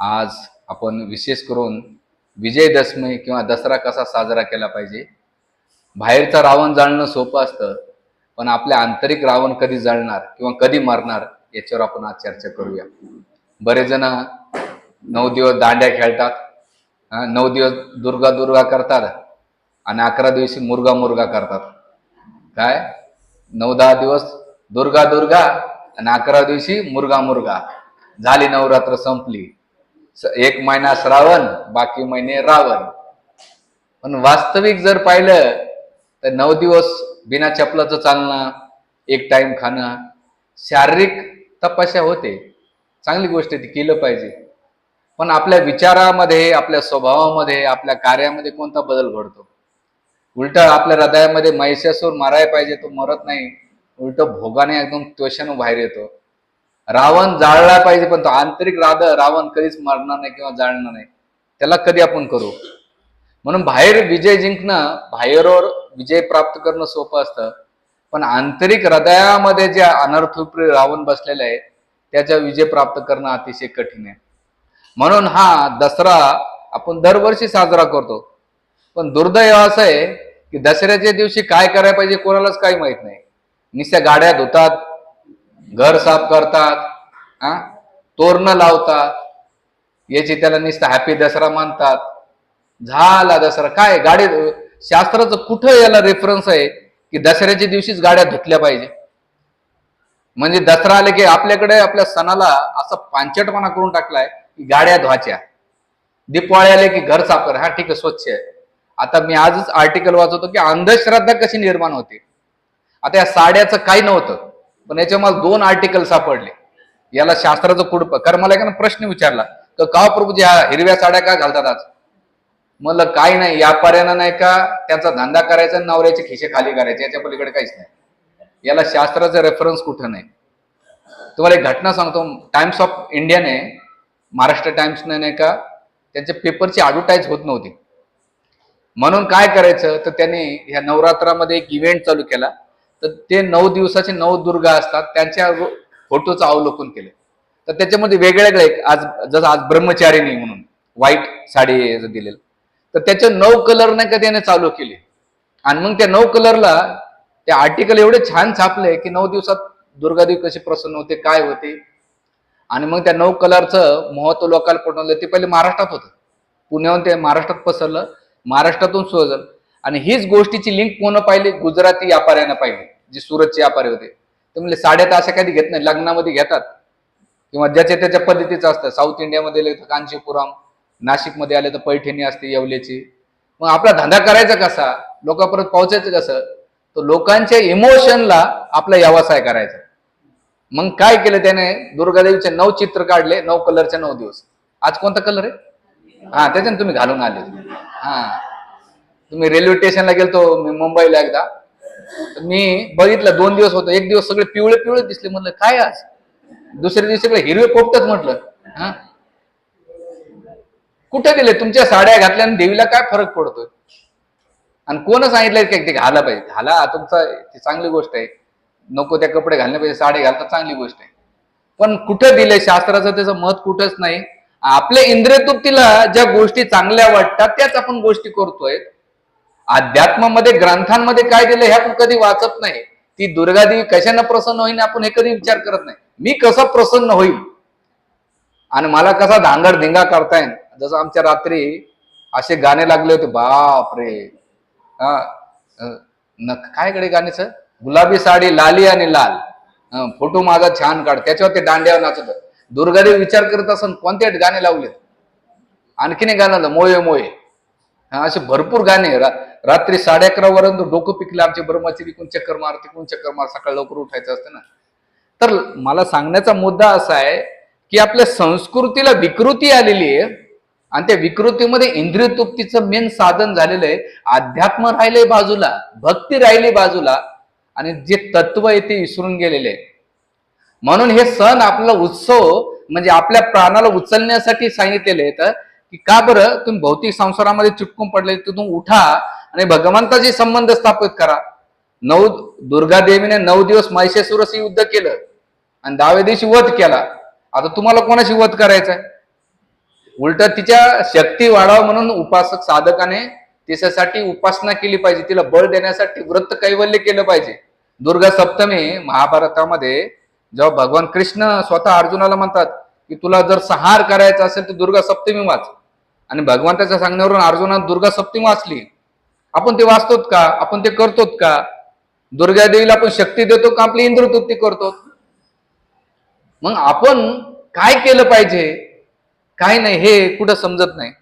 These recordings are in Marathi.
आज आपण विशेष करून विजयदशमी किंवा दसरा कसा साजरा केला पाहिजे? बाहेरचा रावण जाळणं सोपं असतं पण आपल्या आंतरिक रावण कधी जळणार किंवा कधी मरणार याच्यावर आपण आज चर्चा करूया. बरेच जण नऊ दिवस दांड्या खेळतात नऊ दिवस दुर्गा दुर्गा करतात आणि अकरा दिवशी मुर्गा मुर्गा करतात. काय? नऊ दहा दिवस दुर्गा दुर्गा आणि अकरा दिवशी मुर्गा मुर्गा. झाली नवरात्र संपली. एक महिना श्रावण बाकी महिने रावण. पण वास्तविक जर पाहिलं तर नऊ दिवस बिना चपलाचं चालणं एक टाइम खाणं शारीरिक तपस्या होते. चांगली गोष्ट ती केलं पाहिजे. पण आपल्या विचारामध्ये आपल्या स्वभावामध्ये आपल्या कार्यामध्ये कोणता बदल घडतो? उलट आपल्या हृदयामध्ये महिषासूर मारायला पाहिजे तो मरत नाही. उलट भोगाने एकदम त्वशेनं बाहेर येतो. रावण जाळला पाहिजे पण तो आंतरिक राध रावण कधीच मरणार नाही किंवा जाळणार नाही. त्याला कधी आपण करू? म्हणून बाहेर विजय जिंकणं बाहेरवर विजय प्राप्त करणं सोपं असतं. पण आंतरिक हृदयामध्ये जे अनर्थप्रिय रावण बसलेले आहे त्याचा विजय प्राप्त करणं अतिशय कठीण आहे. म्हणून हा दसरा आपण दरवर्षी साजरा करतो. पण दुर्दैव असं आहे की दसऱ्याच्या दिवशी काय करायला पाहिजे कोणालाच काही माहीत नाही. निस्या गाड्या धुतात घर साफ करतात हा? तोरणं लावतात याची त्याला निस्त हॅपी दसरा मानतात. झाला दसरा. काय? गाडी शास्त्राचं कुठं याला रेफरन्स आहे की दसऱ्याच्या दिवशीच गाड्या धुतल्या पाहिजे? म्हणजे दसरा आले की आपल्याकडे आपल्या सणाला असं पांचटपणा करून टाकलाय की गाड्या धुवायच्या. दीपावळी आले की घर साफ कर. हा ठीक आहे स्वच्छ आहे. आता मी आजच आर्टिकल वाचवतो की अंधश्रद्धा कशी निर्माण होते? आता या साड्याचं काही नव्हतं. पण याच्या मला दोन आर्टिकल सापडले. याला शास्त्राचं कुडप कारण मला एका प्रश्न विचारला तर का हो प्रभू जे हिरव्या साड्या का घालतात आज? म्हणलं काही नाही व्यापाऱ्यांना नाही का त्यांचा धंदा करायचा आणि नवऱ्याचे खिशे खाली करायचे याच्या पलीकडे काहीच नाही. याला शास्त्राचं रेफरन्स कुठं नाही. तुम्हाला एक घटना सांगतो टाइम्स ऑफ इंडियाने महाराष्ट्र टाइम्सने नाही का त्यांच्या पेपरची ॲडव्हर्टाईज होत नव्हती. म्हणून काय करायचं तर त्यांनी ह्या नवरात्रामध्ये एक इव्हेंट चालू केला. तर ते नऊ दिवसाचे नऊ दुर्गा असतात त्यांच्या फोटोचं अवलोकन केलं. तर त्याच्यामध्ये वेगळे वेगळे आज जसं आज ब्रह्मचारिणी म्हणून व्हाईट साडी दिलेलं. तर त्याचे नऊ कलर नाही का त्याने चालू केले. आणि मग त्या नऊ कलरला ते आर्टिकल एवढे छान छापले की नऊ दिवसात दुर्गादेवी कशी प्रसन्न होते काय होते. आणि मग त्या नऊ कलरचं महत्त्व लोकांना पटवलं. ते पहिले महाराष्ट्रात होतं. पुण्याहून ते महाराष्ट्रात पसरलं. महाराष्ट्रातून सुरू आणि हीच गोष्टीची लिंक कोण पाहिली? गुजराती व्यापाऱ्यानं पाहिली जे सुरतचे व्यापारी होते. ते म्हणले साड्या तर अशा कधी घेत नाही लग्नामध्ये घेतात. किंवा ज्याच्या त्याच्या पद्धतीचं असतं. साऊथ इंडियामध्ये आले तर कांचीपुरम नाशिकमध्ये आले तर पैठणी असते येवलेची. मग आपला धंदा करायचा कसा? लोकांपर्यंत पोहोचायचं कसं? तर लोकांच्या इमोशनला आपला व्यवसाय करायचा. मग काय केलं त्याने? दुर्गादेवीचे नऊ चित्र काढले नऊ कलरचे नऊ दिवस. आज कोणता कलर आहे? हा त्याच्याने तुम्ही घालून आले. हा. तुम्ही रेल्वे स्टेशनला गेलतो मी मुंबईला एकदा. मी बघितलं दोन दिवस होतो. एक दिवस सगळे पिवळे पिवळे दिसले. म्हटलं काय आज? दुसऱ्या दिवशी सगळे हिरवे पोपटच म्हटलं हा? कुठे दिले तुमच्या साड्या घातल्याने देवीला काय फरक पडतोय? आणि कोण सांगितलंय की ते घाला पाहिजे? घाला तुमचा ती चांगली गोष्ट आहे. नको त्या कपडे घालणे पाहिजे. साडे घालता चांगली गोष्ट आहे. पण कुठं दिलंय? शास्त्राचं त्याचं मत कुठंच नाही. आपल्या इंद्रियतृप्तीला ज्या गोष्टी चांगल्या वाटतात त्याच आपण गोष्टी करतोय. अध्यात्मामध्ये ग्रंथांमध्ये काय दिलं हे आपण कधी वाचत नाही. ती दुर्गादेवी कशानं प्रसन्न होईल आपण हे कधी विचार करत नाही. मी कसं प्रसन्न होईल आणि मला कसा धांगड धिंगा करता येईल जसं आमच्या रात्री असे गाणे लागले होते बाप रे न काय कडे गाणेच गुलाबी साडी लाली आणि लाल. फोटो माझा छान काढ. त्याच्यावर ते दांड्यावर नाचत होतं. दुर्गादेवी विचार करत असून कोणते गाणे लावलेत? आणखीन एक गाणं मोये मोये. असे भरपूर गाणे रा- रात्री साडे अकरा पर्यंत डोकं पिकलं आमचे ब्रह्माची कोण चक्कर मार तिकून चक्कर मार सकाळी लवकर उठायचं असतं ना. तर मला सांगण्याचा मुद्दा असा आहे की आपल्या संस्कृतीला विकृती आलेली आहे आणि त्या विकृतीमध्ये इंद्रिय तृप्तीचं मेन साधन झालेलं आहे. अध्यात्म राहिले बाजूला भक्ती राहिली बाजूला आणि जे तत्व आहे ते विसरून गेलेले आहे. म्हणून हे सण आपला उत्सव म्हणजे आपल्या प्राणाला उचलण्यासाठी सांगितलेले आहेत. की का बरं? तुम्ही भौतिक संसारामध्ये चिटकून पडले तिथून उठा आणि भगवंताशी संबंध स्थापित करा. नऊ दुर्गा देवीने नऊ दिवस महिषासुरशी युद्ध केलं आणि दहाव्या दिवशी वध केला. आता तुम्हाला कोणाशी वध करायचा आहे उलट तिच्या शक्ती वाढावं म्हणून उपासक साधकाने तिच्यासाठी उपासना केली पाहिजे. तिला बळ देण्यासाठी व्रत कैवल्य केलं पाहिजे. दुर्गा सप्तमी महाभारतामध्ये जेव्हा भगवान कृष्ण स्वतः अर्जुनाला म्हणतात की तुला जर संहार करायचा असेल तर दुर्गा सप्तमी वाच. आणि भगवंताच्या सांगण्यावरून अर्जुना दुर्गा सप्तमी वाचली. आपण ते वाचतोत का? आपण ते करतोत का? दुर्गा देवीला आपण शक्ती देतो का? आपली इंद्रतृप्ती करतो मग आपण काय केलं पाहिजे? काय नाही हे कुठं समजत नाही.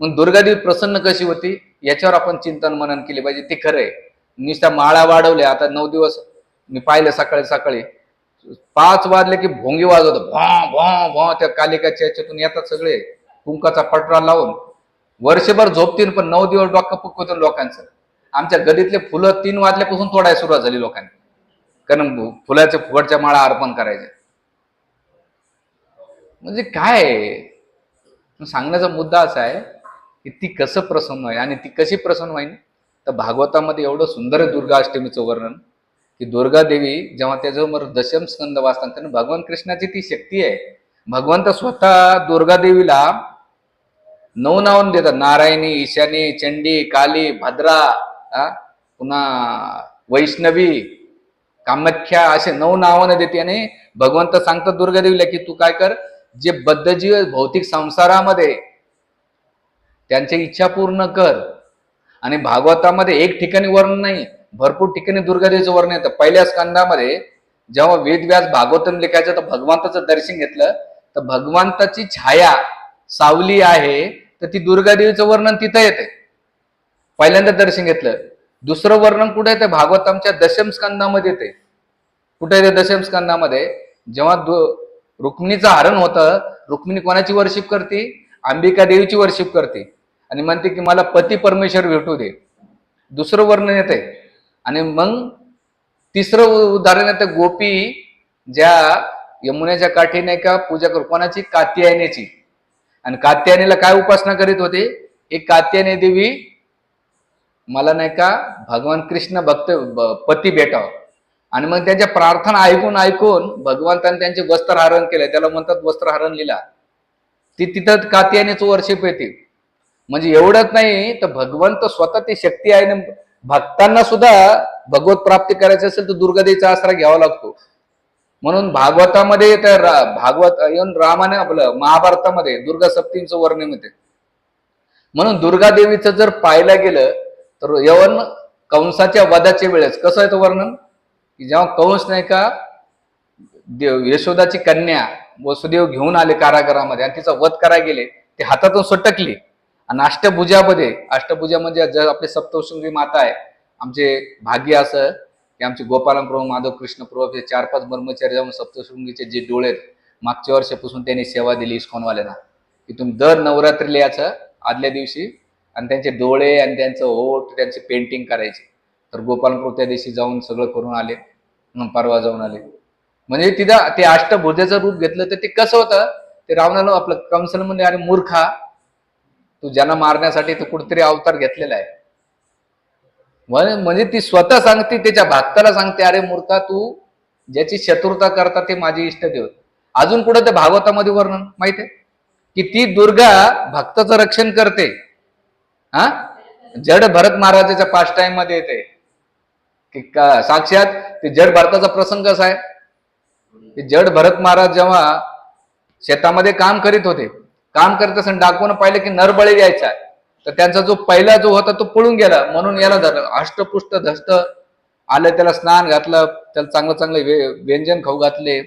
मग दुर्गादेवी प्रसन्न कशी होती? याच्यावर आपण चिंतन मनन केले पाहिजे. ते खरं आहे. नुसत्या माळा वाढवल्या. आता नऊ दिवस मी पाहिलं सकाळी सकाळी. पाच वाजले की भोंगी वाजवत. भॉ भॉ भॉ त्या कालिकाच्या याच्यातून येतात सगळे. कुंकाचा पटरा लावून वर्षभर झोपतील पण नऊ दिवस डोक्क पक्क होतील लोकांचं. आमच्या गदीतले फुलं तीन वाजल्यापासून तोडायला सुरुवात झाली लोकांनी. कारण फुलाच्या फुगडच्या माळा अर्पण करायच्या म्हणजे काय? आहे? सांगण्याचा मुद्दा असा आहे की ती कसं प्रसन्न आहे आणि ती कशी प्रसन्न होईल तर भागवतामध्ये एवढं सुंदर आहे दुर्गा अष्टमीचं वर्णन की दुर्गा देवी जेव्हा त्याच्यावर दशम स्कंद वाचतात कारण भगवान कृष्णाची ती शक्ती आहे. भगवंत स्वतः दुर्गा देवीला नऊ नावून देतात. नारायणी ईशानी चंडी काली भद्रा पुन्हा वैष्णवी कामाख्या असे नऊ नावाने देते आणि भगवंत सांगतात दुर्गादेवीला की तू काय कर जे बद्धजीव भौतिक संसारामध्ये त्यांची इच्छा पूर्ण कर. आणि भागवतामध्ये एक ठिकाणी वर्णन नाही भरपूर ठिकाणी दुर्गादेवीचं वर्णन येतं. पहिल्या स्कंदामध्ये जेव्हा वेदव्यास भागवतम लिखायचं तर भगवंताचं दर्शन घेतलं तर भगवंताची छाया सावली आहे तर ती दुर्गादेवीचं वर्णन तिथं येते पहिल्यांदा दर्शन घेतलं. दुसरं वर्णन कुठे येते भागवतामच्या दशमस्कंदामध्ये येते कुठे येते दशमस्कंदामध्ये? जेव्हा दु- रुक्मिणीचं हरण होतं रुक्मिणी कोणाची वर्शिप करते? अंबिका देवीची वर्शिप करते. आणि म्हणते की मला पती परमेश्वर भेटू दे. दुसरं वर्णन येते आणि मग तिसरं उदाहरण येतं गोपी ज्या यमुनेच्या काठी नाही का पूजा करू? कोणाची? कात्यायनेची. आणि कात्यायनीला काय उपासना करीत होते? एक कात्यायनी देवी मला नाही का भगवान कृष्ण भक्त पती भेटावं. आणि मग त्यांच्या प्रार्थना ऐकून ऐकून भगवंताने त्यांचे वस्त्रहरण केले. त्याला म्हणतात वस्त्रहरण लिला. ती तिथं कात्यायनीचं वर्षिप येते. म्हणजे एवढंच नाही तर भगवंत स्वतः ती शक्ती आहे. ना भक्तांना सुद्धा भगवत प्राप्ती करायची असेल तर दुर्गादेवीचा आसरा घ्यावा लागतो. म्हणून भागवतामध्ये तर रा- भागवत येऊन रामाने आपलं महाभारतामध्ये दुर्गा सप्तींचं वर्णन येते म्हणून दुर्गा देवीचं जर पाहायला गेलं तर यवन कंसाच्या वधाच्या वेळेस कसं आहे तो वर्णन? की जेव्हा कंस नाही का देव यशोदाची कन्या वसुदेव घेऊन आले कारागृहामध्ये आणि तिचा वध करायला गेले ते हातातून सटकली. आणि अष्टभुजामध्ये अष्टभुजा म्हणजे जर आपली सप्तशृंगी माता आहे आमचे भाग्य असं की आमचे गोपालनप्रभू माधव कृष्णप्रभू हे चार पाच ब्रह्मचारी जाऊन सप्तशृंगीचे जे डोळे आहेत, मागच्या वर्षापासून त्यांनी सेवा दिली इस्कॉनवाल्यांना. की तुम्ही दर नवरात्रीला याचं आदल्या दिवशी आणि त्यांचे डोळे आणि त्यांचं ओठ त्यांचे पेंटिंग करायचे. तर गोपालनप्रभू त्या दिवशी जाऊन सगळं करून आले परवा जाऊन आले. म्हणजे तिथं ते अष्टभुजाचं रूप घेतलं तर ते कसं होतं? ते रावणानं आपलं कंसन म्हणजे अरे मूर्खा तू ज्यांना मारण्यासाठी तू कुठेतरी अवतार घेतलेला आहे. म्हणजे ती स्वतः सांगते त्याच्या भक्ताला सांगते अरे मूर्खा तू ज्याची शत्रुता करता ते माझे इष्टदेव. अजून कुठं ते भागवतामध्ये वर्णन माहिती आहे? की ती दुर्गा भक्ताचं रक्षण करते. हा? जड भरत महाराजाच्या पाच टाइममध्ये येते. की का साक्षात ते जड भरताचा प्रसंग कसा आहे. ते जड भरत महाराज जेव्हा शेतामध्ये काम करीत होते काम करत असताना डाकून पाहिलं की नरबळी यायचा. तर त्यांचा जो पहिला जो होता तो पळून गेला. म्हणून याला झालं अष्टपुष्ट धष्ट आलं त्याला स्नान घातलं त्याला चांगलं चांगलं व्यंजन खाऊ घातले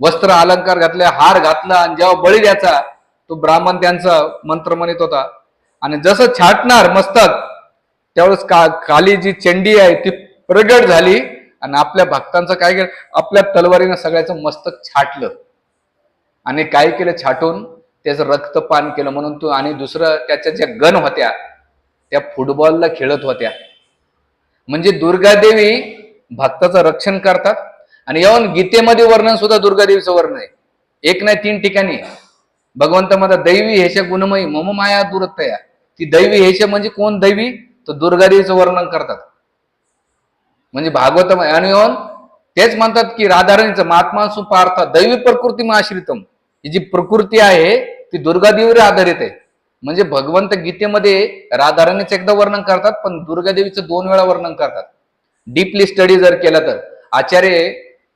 वस्त्र अलंकार घातले हार घातला आणि जेव्हा बळी द्यायचा तो ब्राह्मण त्यांचा मंत्र म्हणत होता. आणि जसं छाटणार मस्तक त्यावेळेस का खाली जी चंडी आहे ती प्रगट झाली आणि आपल्या भक्तांचं काय केलं आपल्या तलवारीनं सगळ्याचं मस्तक छाटलं. आणि काय केलं छाटून? त्याचं रक्तपान केलं म्हणून तू आणि दुसरं त्याच्या ज्या गण होत्या त्या फुटबॉलला खेळत होत्या. म्हणजे दुर्गादेवी भक्ताचं रक्षण करतात आणि येऊन गीतेमध्ये वर्णन सुद्धा दुर्गादेवीचं वर्णन आहे. एक नाही तीन ठिकाणी भगवंत म्हणतात दैवी हेश गुणमयी मम माया दुरतया ती दैवी हेश म्हणजे कोण दैवी? तर दुर्गादेवीचं वर्णन करतात. म्हणजे भागवत आणि येऊन तेच म्हणतात की राधारणीचं महात्मा सुपार्थ दैवी प्रकृती आश्रितम ही जी प्रकृती आहे ती दुर्गादेवीवर आधारित आहे. म्हणजे भगवंत गीतेमध्ये राधाराणीचं एकदा वर्णन करतात पण दुर्गादेवीचं दोन वेळा वर्णन करतात. डीपली स्टडी जर केला तर. आचार्य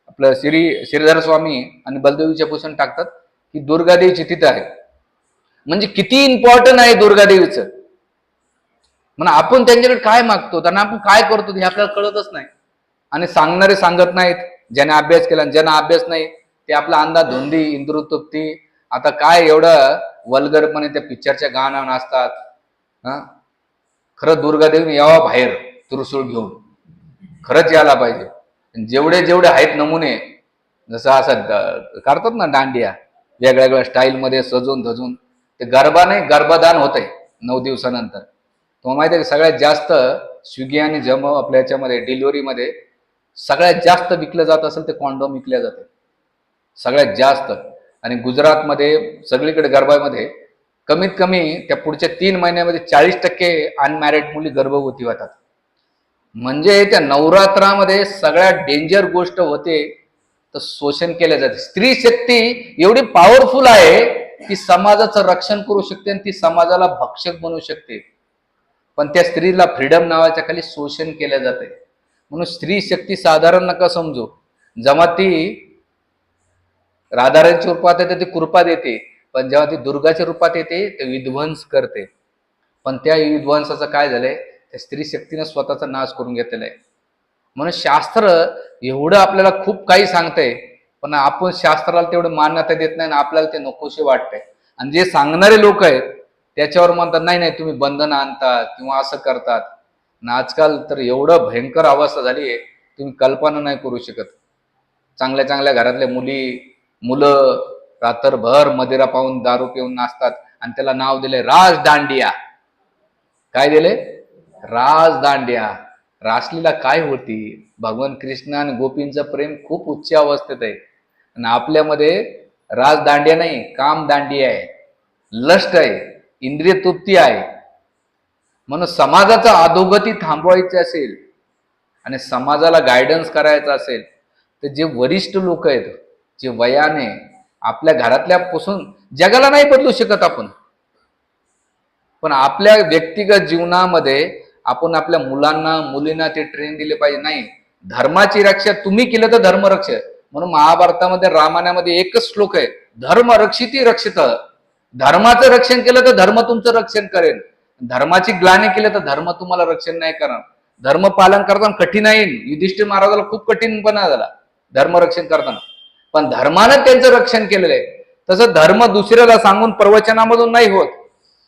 आपलं श्री श्रीधर स्वामी आणि बलदेवीच्या पुस्तक टाकतात की दुर्गादेवीची तिथं आहे. म्हणजे किती इम्पॉर्टंट आहे दुर्गादेवीचं म्हणून आपण त्यांच्याकडे काय मागतो? त्यांना आपण काय करतो? हे आपल्याला कळतच नाही. आणि सांगणारे सांगत नाहीत. ज्याने अभ्यास केला आणि ज्यांना अभ्यास नाही ते आपला अंदा धुंदी इंद्रुतुप्ती. आता काय एवढं वल्गरपणे त्या पिक्चरच्या गाणं नाचतात हा? खरं दुर्गादेवी यावा बाहेर तुरसूळ घेऊन. खरंच यायला पाहिजे. जेवढे जेवढे आहेत नमुने जसं असं करतात ना दांडिया वेगळ्या वेगळ्या स्टाईलमध्ये सजून धजून ते गर्भाने गर्भदान होते आहे नऊ दिवसानंतर. तुम्हाला माहिती आहे की सगळ्यात जास्त स्विगी आणि जम आपल्या याच्यामध्ये डिलिव्हरीमध्ये सगळ्यात जास्त विकलं जात असेल ते कॉन्डोम विकल्या जाते. सगळ्यात जास्त. आणि गुजरातमध्ये सगळीकडे गरबामध्ये कमीत कमी त्या पुढच्या तीन महिन्यामध्ये चाळीस टक्के अनमॅरिड मुली गर्भवती होतात. म्हणजे त्या नवरात्रामध्ये सगळ्यात डेंजर गोष्ट होते तर शोषण केले जाते. स्त्री शक्ती एवढी पॉवरफुल आहे की समाजाचं रक्षण करू शकते आणि ती समाजाला भक्षक बनवू शकते. पण त्या स्त्रीला फ्रीडम नावाच्या खाली शोषण केलं जाते. म्हणून स्त्री शक्ती साधारण नका समजू. जेव्हा ती राधारांच्या रूपात येते ती कृपा देते पण जेव्हा ती दुर्गाच्या रूपात येते ते विध्वंस करते. पण त्या विध्वंसाचं काय झालंय? त्या स्त्री शक्तीनं स्वतःचा नाश करून घेतलेला आहे. म्हणून शास्त्र एवढं आपल्याला खूप काही सांगतंय पण आपण शास्त्राला तेवढं मान्यता देत नाही आणि आपल्याला ते नकोशी वाटतंय. आणि जे सांगणारे लोक आहेत त्याच्यावर म्हणतात नाही नाही तुम्ही बंधन आणतात किंवा असं करतात. आजकाल तर एवढं भयंकर अवस्था झाली आहे तुम्ही कल्पना नाही करू शकत. चांगल्या चांगल्या घरातल्या मुली मुलं रात्रभर मदिरा पाहून दारू पिऊन नाचतात आणि त्याला नाव दिले राज दांडिया. काय दिले राज दांडिया. रासलीला काय होती? भगवान कृष्ण आणि गोपींचं प्रेम खूप उच्च अवस्थेत आहे. आणि आपल्यामध्ये राज दांडिया नाही काम दांडिया आहे. लष्ट आहे इंद्रिय तृप्ती आहे. म्हणून समाजाचा अधोगती थांबवायची असेल आणि समाजाला गायडन्स करायचा असेल तर जे वरिष्ठ लोक आहेत जे वयाने आपल्या घरातल्यापासून जगाला नाही बदलू शकत आपण. पण आपल्या व्यक्तिगत जीवनामध्ये आपण आपल्या मुलांना मुलींना ते ट्रेन दिले पाहिजे. नाही धर्माची रक्षा तुम्ही केलं तर धर्मरक्ष म्हणून महाभारतामध्ये रामायणामध्ये एकच श्लोक आहे धर्म रक्षिती रक्षित. धर्माचं रक्षण केलं तर धर्म तुमचं रक्षण करेल. धर्माची ग्लानी केलं तर धर्म तुम्हाला रक्षण नाही करणार. धर्म पालन करताना कठीण आहे. युधिष्ठिर महाराजाला खूप कठीणपणा झाला. धर्म रक्षण करताना. पण धर्मानं त्यांचं रक्षण केलेलं आहे. तसं धर्म दुसऱ्याला सांगून प्रवचनामधून नाही होत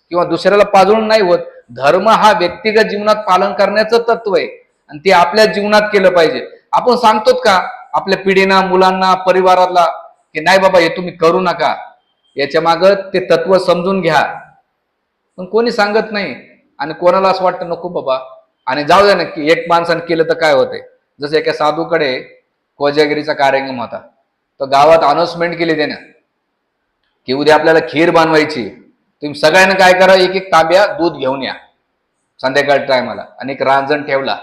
किंवा दुसऱ्याला पाजळून नाही होत. धर्म हा व्यक्तिगत जीवनात पालन करण्याचं तत्व आहे आणि ते आपल्या जीवनात केलं पाहिजे. आपण सांगतोत का आपल्या पिढीना मुलांना परिवाराला की नाही बाबा हे तुम्ही करू नका. याच्या माग ते तत्व समजून घ्या. पण कोणी सांगत नाही. आणि कोणाला असं वाटतं नको बाबा. आणि जाऊ द्या नक्की. एक माणसानं केलं तर काय होतंय? जसं एका साधूकडे कोजागिरीचा कार्यक्रम होता. तर गावात अनाउन्समेंट केली त्यानं. की उद्या आपल्याला खीर बनवायची. तुम्ही सगळ्यांना काय करा एक एक तांब्या दूध घेऊन या. संध्याकाळ टायमाला आणि एक रांजण ठेवला.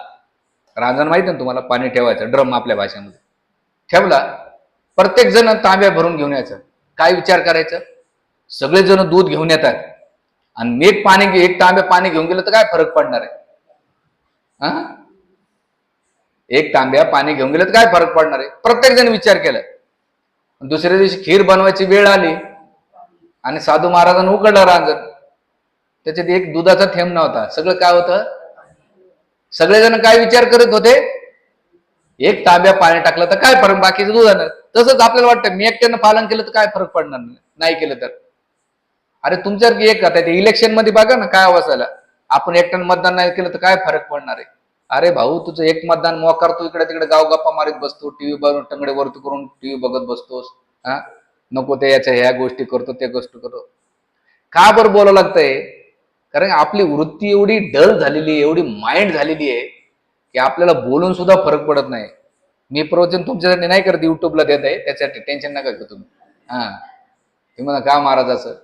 रांजण माहिती ना तुम्हाला? पाणी ठेवायचं. ड्रम आपल्या भाषेमध्ये. ठेवला. प्रत्येक जण तांब्या भरून घेऊन यायचं. काय विचार करायचं? सगळेजण दूध घेऊन येतात. आणि मी एक पाणी घे- एक तांब्या पाणी घेऊन गेलं तर काय फरक पडणार आहे? हा? एक तांब्या पाणी घेऊन गेलं तर काय फरक पडणार आहे? प्रत्येक जण विचार केला. दुसऱ्या दिवशी खीर बनवायची वेळ आली आणि साधू महाराजांना उकडलं रांजण. त्याच्यात एक दुधाचा थेंब नव्हता. सगळं काय होतं? सगळेजण काय विचार करत होते? एक तांब्या पाणी टाकलं तर काय फरक? बाकीचं दूध तसंच आपल्याला वाटतं मी एकट्यानं पालन केलं तर काय फरक पडणार नाही. केलं तर. अरे तुमच्यासारखी एक आता इलेक्शनमध्ये बघा ना काय आवाज आला. आपण एकट्यानं मतदान नाही केलं तर काय फरक पडणार आहे? अरे भाऊ तुझं एक मतदान मोकार तू इकडे तिकडे गाव गप्पा मारीत बसतो टीव्ही बघून टंगडे वरती करून टीव्ही बघत बसतोस हा? नको ते याच्या ह्या गोष्टी करतो त्या गोष्टी करतो. का बरं बोलावं लागतंय? कारण आपली वृत्ती एवढी डल झालेली आहे एवढी माइंड झालेली आहे की आपल्याला बोलून सुद्धा फरक पडत नाही. मी प्रवचन तुमच्यासाठी नाही करत युट्यूबला देत आहे त्याच्यासाठी टेन्शन नका घेऊ तुम्ही. हा. ते म्हणा का महाराजाचं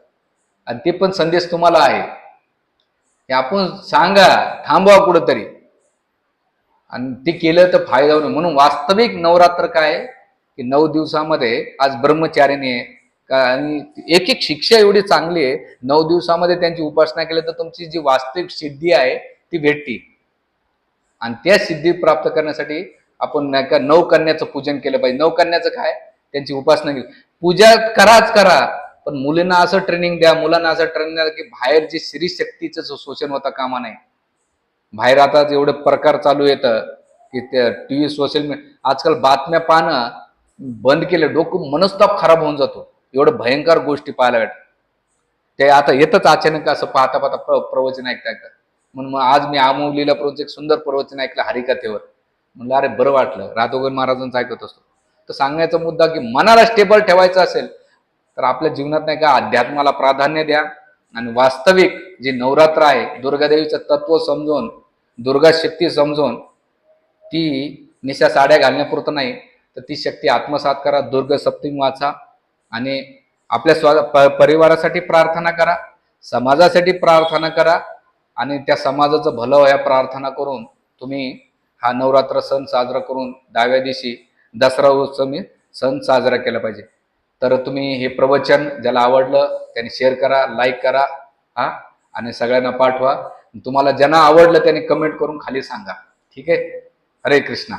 आणि ते पण संदेश तुम्हाला आहे. की आपण सांगा थांबवा कुठंतरी. आणि ते केलं तर फायदा होईल म्हणून वास्तविक नवरात्र काय? आहे की नऊ दिवसामध्ये आज ब्रह्मचारिणी आहे. का आणि एक एक शिक्षा एवढी चांगली आहे. नऊ दिवसामध्ये त्यांची उपासना केली तर तुमची जी वास्तविक सिद्धी आहे ती भेटती. आणि त्या सिद्धी प्राप्त करण्यासाठी आपण नाही का नऊ कन्याचं पूजन केलं पाहिजे. नऊ कन्याचं काय? त्यांची उपासना केली. पूजा कराच करा पण मुलींना असं ट्रेनिंग द्या. मुलांना असं ट्रेनिंग द्या की बाहेर जे स्त्री शक्तीचं जो शोषण होता कामा नाही बाहेर आता एवढे प्रकार चालू येतं की त्या टी व्ही सोशल मीडिया आजकाल बातम्या पाहणं बंद केले डोकं मनस्ताप खराब होऊन जातो. एवढं भयंकर गोष्टी पाहायला भेटतात ते आता येतच अचानक असं पाहता पाहता प्र प्रवचन ऐकता ऐकता. म्हणून मग आज मी आमोलीला प्रवचन एक सुंदर प्रवचन ऐकलं हरिकथेवर. म्हणलं अरे बरं वाटलं. राधोगन महाराजांचं ऐकत असतो. तर सांगायचा मुद्दा की मनाला स्टेबल ठेवायचं असेल तर आपल्या जीवनात नाही का अध्यात्माला प्राधान्य द्या. आणि वास्तविक जे नवरात्र आहे दुर्गादेवीचं तत्व समजून दुर्गा शक्ती समजून ती निशा साड्या घालण्यापुरतं नाही तर ती शक्ती आत्मसात करा दुर्ग सप्तमी वाचा आणि आपल्या स्व प- परिवारासाठी प्रार्थना करा समाजासाठी प्रार्थना करा आणि त्या समाजाचं भलं या प्रार्थना करून तुम्ही हा नवरात्र सण साजरा करून दहाव्या दिवशी दसरा उत्सवी सण साजरा केला पाहिजे. तर तुम्ही हे प्रवचन ज्याला आवडलं त्याने शेअर करा लाईक करा हा? आणि सगळ्यांना पाठवा. तुम्हाला ज्यांना आवडलं त्याने कमेंट करून खाली सांगा. ठीक आहे? हरे कृष्णा.